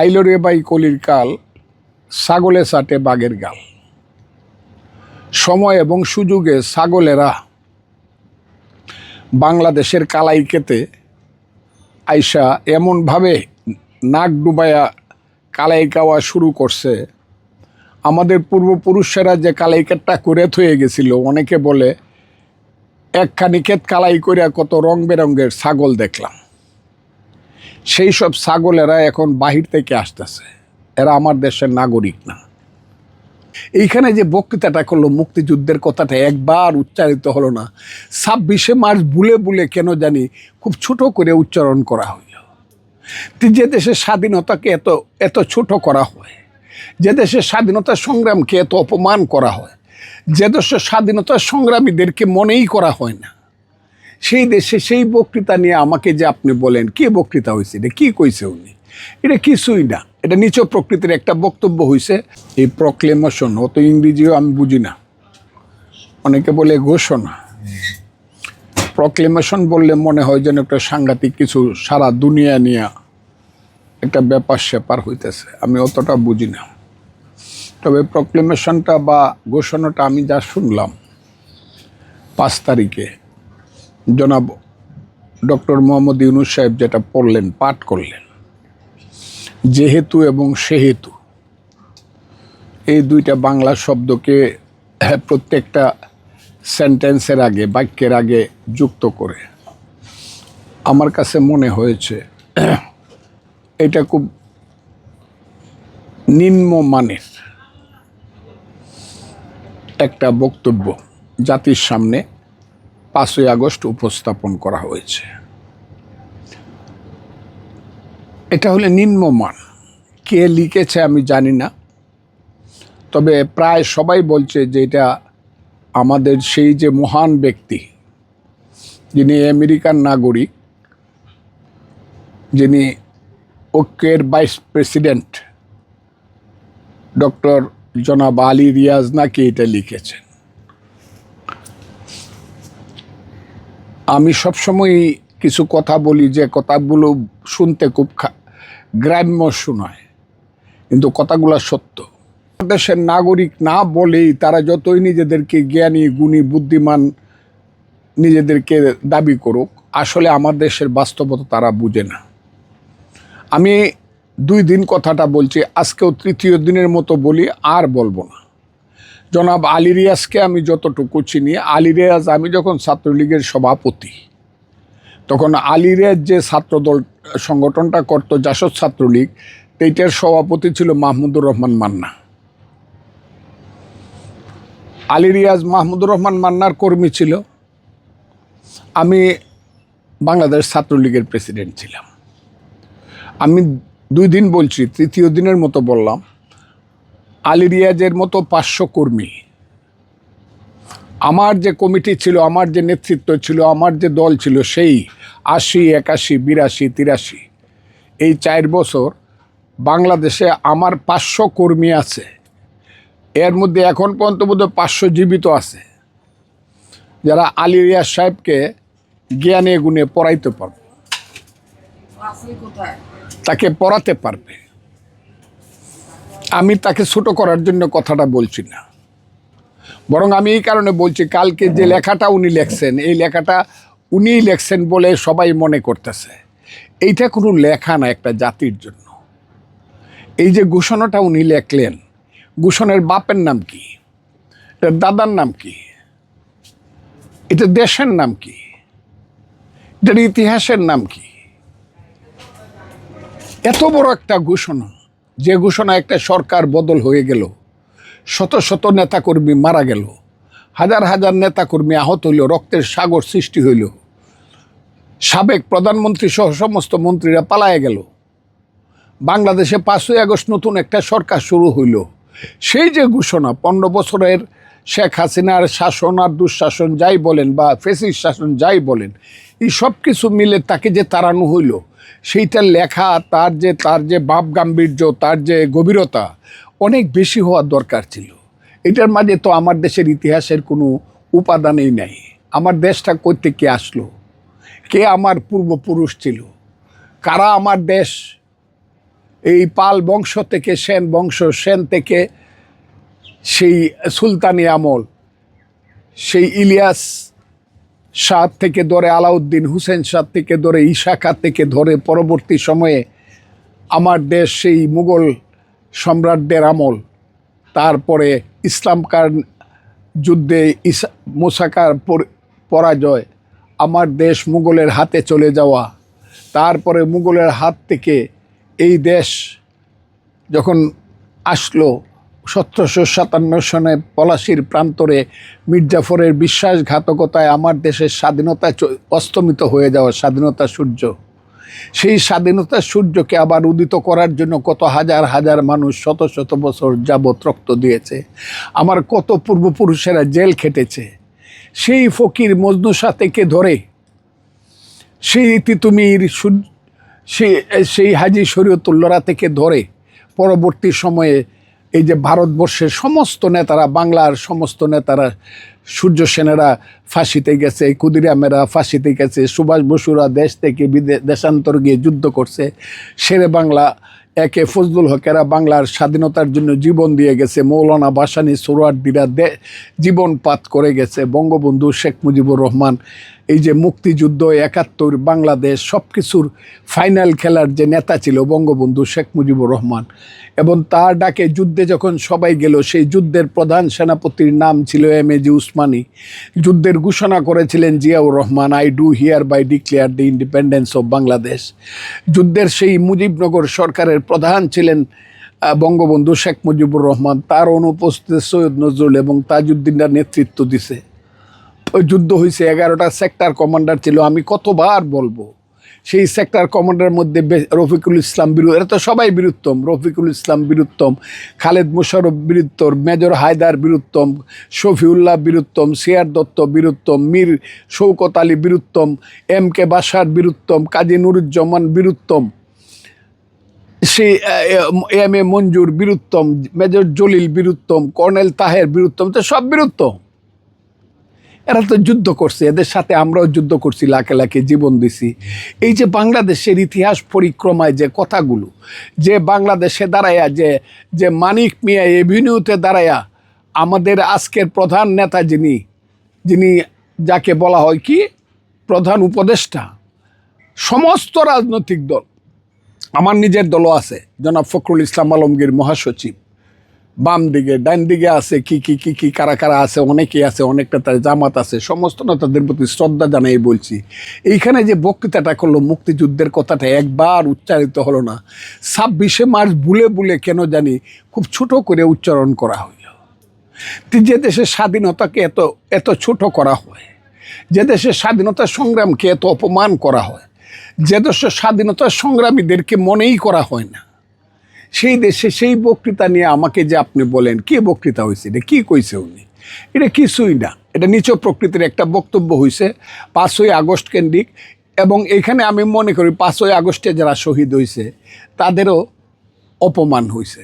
আইলরে by কলির কাল, ছাগলে সাটে বাঘের গাল। সময় এবং সুযোগে ছাগলেরা বাংলাদেশের কালাইকেতে আইসা এমনভাবে নাক ডুবাইয়া কালাই খাওয়া শুরু করছে। আমাদের পূর্বপুরুষেরা যে কালাইকেটটা করে থয়ে গেছিল, অনেকে বলে, একখানি ক্ষেত কালাই করিয়া কত রং বেরঙ্গের ছাগল দেখলাম। সেই সব ছাগলেরা এখন বাহির থেকে আসতেছে। এরা আমার দেশের নাগরিক না। এইখানে যে বক্তৃতাটা করল মুক্তিযুদ্ধের কথাটা একবার উচ্চারিত হলো না। ছাব্বিশে মার্চ বুলে বুলে কেন জানি খুব ছোট করে উচ্চারণ করা হইল। যে দেশের স্বাধীনতাকে এত এত ছোট করা হয়, যে দেশের স্বাধীনতা সংগ্রামকে এত অপমান করা হয়, যে দেশের স্বাধীনতা সংগ্রামীদেরকে মনেই করা হয় না। সেই দেশে সেই বক্তৃতা নিয়ে আমাকে যে আপনি বলেন, কি বক্তৃতা হয়েছে এটা কি কইছে উনি? এটা কিছুই না। এটা নিচ প্রকৃতির একটা বক্তব্য হয়েছে এই প্রক্লেমেশন অত ইংরেজিও আমি বুঝি না। অনেকে বলে ঘোষণা। প্রক্লেমেশন বললে মনে হয় যেন একটা সাংঘাতিক কিছু সারা দুনিয়া নিয়ে একটা ব্যাপার স্যাপার হইতেছে। আমি অতটা বুঝি না। তবে প্রক্লেমেশনটা বা ঘোষণাটা আমি যা শুনলাম, পাঁচ তারিখে জনাব ডক্টর মোহাম্মদ ইউনুস সাহেব যেটা পড়লেন পাঠ করলেন। যেহেতু এবং সেহেতু এই দুইটা বাংলা শব্দকে হ্যাঁ, প্রত্যেকটা সেন্টেন্সের আগে বাক্যের আগে যুক্ত করে আমার কাছে মনে হয়েছে এটা খুব নিম্নমানের একটা বক্তব্য জাতির সামনে। পাঁচই আগস্ট উপস্থাপন করা হয়েছে। এটা হলে নিম্নমান। কে লিখেছে আমি জানি না। তবে প্রায় সবাই বলছে যে এটা আমাদের সেই যে মহান ব্যক্তি, যিনি আমেরিকান নাগরিক, যিনি ঐক্যের ভাইস প্রেসিডেন্ট, ডক্টর জনাব আলী রিয়াজ নাকি এটা লিখেছেন। আমি সবসময় কিছু কথা বলি যে কথাগুলো শুনতে খুব গ্রাম্য শোনায় কিন্তু কথাগুলো সত্য। দেশের নাগরিক না বলেই তারা যতই নিজেদেরকে জ্ঞানী, গুণী, বুদ্ধিমান নিজেদেরকে দাবি করুক, আসলে আমার দেশের বাস্তবতা তারা বুঝে না। আমি দুই দিন কথাটা বলছি, আজকেও তৃতীয় দিনের মতো বলি, আর বলব না। জনাব আলী রিয়াজকে আমি যতটুকু চিনি, আলী রিয়াজ আমি যখন ছাত্রলীগের সভাপতি, তখন আলী রিয়াজ যে ছাত্রদল সংগঠনটা করত জাসদ ছাত্রলীগ, সেইটার সভাপতি ছিল মাহমুদুর রহমান মান্না। আলী রিয়াজ মাহমুদুর রহমান মান্নার কর্মী ছিল। আমি বাংলাদেশ ছাত্রলীগের প্রেসিডেন্ট ছিলাম। আমি দুই দিন বলছি, তৃতীয় দিনের মতো বললাম আলী রিয়াজের মতো পাঁচশো কর্মী। আমার যে কমিটি ছিল, আমার যে নেতৃত্ব ছিল, আমার যে দল ছিল সেই আশি, একাশি, বিরাশি, তিরাশি। এই চার বছর বাংলাদেশে আমার পাঁচশো কর্মী আছে। এর মধ্যে এখন পর্যন্ত বোধহয় পাঁচশো জীবিত আছে। যারা আলী রিয়াজ সাহেবকে জ্ঞানে গুণে পড়াইতে পারবে, তাকে পড়াতে পারবে। আমি তাকে ছোট করার জন্য কথাটা বলছি না। বরং আমি এই কারণে বলছি, কালকে যে লেখাটা উনি লেখছেন, এই লেখাটা উনিই লেখছেন বলে সবাই মনে করতেছে। এইটা কোনো লেখা না, একটা জাতির জন্য। এই যে ঘোষণাটা উনি লেখলেন, ঘোষণের বাপের নাম কি? এটার দাদার নাম কি? এটা দেশের নাম কি? এটার ইতিহাসের নাম কি? এত বড় একটা ঘোষণা। যে ঘোষণা একটা সরকার বদল হয়ে গেল, শত শত নেতাকর্মী মারা গেল, হাজার হাজার নেতাকর্মী আহত হইল, রক্তের সাগর সৃষ্টি হইল। সাবেক প্রধানমন্ত্রী সহ সমস্ত মন্ত্রীরা পালায় গেল। বাংলাদেশে পাঁচই আগস্ট নতুন একটা সরকার শুরু হইল। সেই যে ঘোষণা, পনেরো বছরের শেখ হাসিনার শাসন আর দুঃশাসন যাই বলেন বা ফেসিস শাসন যাই বলেন, এই সব কিছু মিলে তাকে যে তাড়ানো হইল সেইটা লেখা, তার যে তার যে ভাব গাম্ভীর্য, তার যে গভীরতা অনেক বেশি হওয়ার দরকার ছিল। এটার মাঝে তো আমার দেশের ইতিহাসের কোনো উপাদানই নাই। আমার দেশটা করতে কে আসলো? কে আমার পূর্বপুরুষ ছিল? কারা আমার দেশ? এই পাল বংশ থেকে সেন বংশ, সেন থেকে সেই সুলতানি আমল, সেই ইলিয়াস শাহ থেকে ধরে আলাউদ্দিন, হুসেন শাহ থেকে ধরে ঈশা খাঁ থেকে ধরে পরবর্তী সময়ে আমার দেশ সেই মুঘল সম্রাটদের আমল। তারপরে ইসলামকার যুদ্ধে ইসা মোসাকার পর- পরাজয়, আমার দেশ মুঘলের হাতে চলে যাওয়া। তারপরে মুঘলের হাত থেকে এই দেশ যখন আসলো সতেরোশো সাতান্ন সনে পলাশির প্রান্তরে মির্জাফরের বিশ্বাসঘাতকতায় আমার দেশের স্বাধীনতা অস্তমিত হয়ে যাওয়া স্বাধীনতা সূর্য। সেই স্বাধীনতার সূর্যকে আবার উদিত করার জন্য কত হাজার হাজার মানুষ শত শত বছর যাবৎ রক্ত দিয়েছে। আমার কত পূর্বপুরুষেরা জেল খেটেছে। সেই ফকির মজনুসা থেকে ধরে সেই তিতুমির সেই সেই হাজি শরীয়তুল্লরা থেকে ধরে পরবর্তী সময়ে এই যে ভারতবর্ষের সমস্ত নেতারা, বাংলার সমস্ত নেতারা, সূর্য সেনেরা ফাঁসিতে গেছে ক্ষুদিরামেরা ফাঁসিতে গেছে, সুভাষ বসুরা দেশ থেকে বিদেশ দেশান্তর গিয়ে যুদ্ধ করছে সেরে বাংলা একে ফজলুল হকেরা বাংলার স্বাধীনতার জন্য জীবন দিয়ে গেছে। মৌলানা বাসানি সোহরার্দিরা দে জীবনপাত করে গেছে। বঙ্গবন্ধু শেখ মুজিবুর রহমান, এই যে মুক্তিযুদ্ধ, একাত্তর, বাংলাদেশ সব কিছুর ফাইনাল খেলার যে নেতা ছিল বঙ্গবন্ধু শেখ মুজিবুর রহমান, এবং তার ডাকে যুদ্ধে যখন সবাই গেল, সেই যুদ্ধের প্রধান সেনাপতির নাম ছিল এম এ জি উসমানী। যুদ্ধের ঘোষণা করেছিলেন Ziaur Rahman I do hereby declare the independence of Bangladesh যুদ্ধের সেই মুজিবনগর সরকারের প্রধান ছিলেন বঙ্গবন্ধু শেখ মুজিবুর রহমান। তার অনুপস্থিত সৈয়দ নজরুল এবং তাজউদ্দিনরা নেতৃত্ব দিছে। ওই যুদ্ধ হয়েছে এগারোটা সেক্টর কমান্ডার ছিল, আমি কতবার বলব, সেই সেক্টর কমান্ডার মধ্যে রফিকুল ইসলাম বীর, এরা তো সবাই বীরুত্তম, রফিকুল ইসলাম বীরুত্তম, খালেদ মুশারফ বীরুত্তম, মেজর হায়দার বীরুত্তম, শফিউল্লাহ বীরুত্তম, সিয়ার দত্ত বীরুত্তম, মীর শৌকত আলী বীরুত্তম, এম কে বাসার বীরুত্তম, কাজী নুরুজ্জামান বীরুত্তম। সেই এম, এ মঞ্জুর বীরুত্তম, মেজর জলিল বীরুত্তম, কর্নেল তাহের বীরুত্তম, তো সব বীরুত্তম এরা তো যুদ্ধ করছে, এদের সাথে আমরাও যুদ্ধ করছি, লাখে লাখে জীবন দিছি। এই যে বাংলাদেশের ইতিহাস পরিক্রমায় যে কথাগুলো, যে বাংলাদেশে দাঁড়ায়া যে যে মানিক মিয়া এভিনিউতে দাঁড়ায়া আমাদের আজকের প্রধান নেতা যিনি যিনি যাকে বলা হয় কি, প্রধান উপদেষ্টা, সমস্ত রাজনৈতিক দল আমার নিজের দলও আছে, জনাব ফখরুল ইসলাম আলমগীর মহাসচিব। বাম দিকে, ডান দিকে আছে, কি কি কি কি, কারা কারা আছে, অনেকেই আছে, অনেকটা তার জামাত আছে, সমস্ত নেতাদের প্রতি শ্রদ্ধা জানাই বলছি। এইখানে যে বক্তৃতাটা করল মুক্তিযুদ্ধের কথাটা একবার উচ্চারিত হলো না। ছাব্বিশে মার্চ বুলে বুলে কেন জানি খুব ছোট করে উচ্চারণ করা হইল। যে দেশের স্বাধীনতাকে এত এত ছোট করা হয়, যে দেশের স্বাধীনতা সংগ্রামকে এত অপমান করা হয় যে দেশের স্বাধীনতা সংগ্রামীদেরকে মনেই করা হয় না। সেই দেশে সেই বক্তৃতা নিয়ে আমাকে যে আপনি বলেন, কি বক্তৃতা হয়েছে? এটা কী কইছে উনি? এটা কিছুই না। এটা নিচ প্রকৃতির একটা বক্তব্য হয়েছে পাঁচই আগস্ট কেন্দ্রিক এবং এখানে আমি মনে করি পাঁচই আগস্টে যারা শহীদ হয়েছে তাদেরও অপমান হয়েছে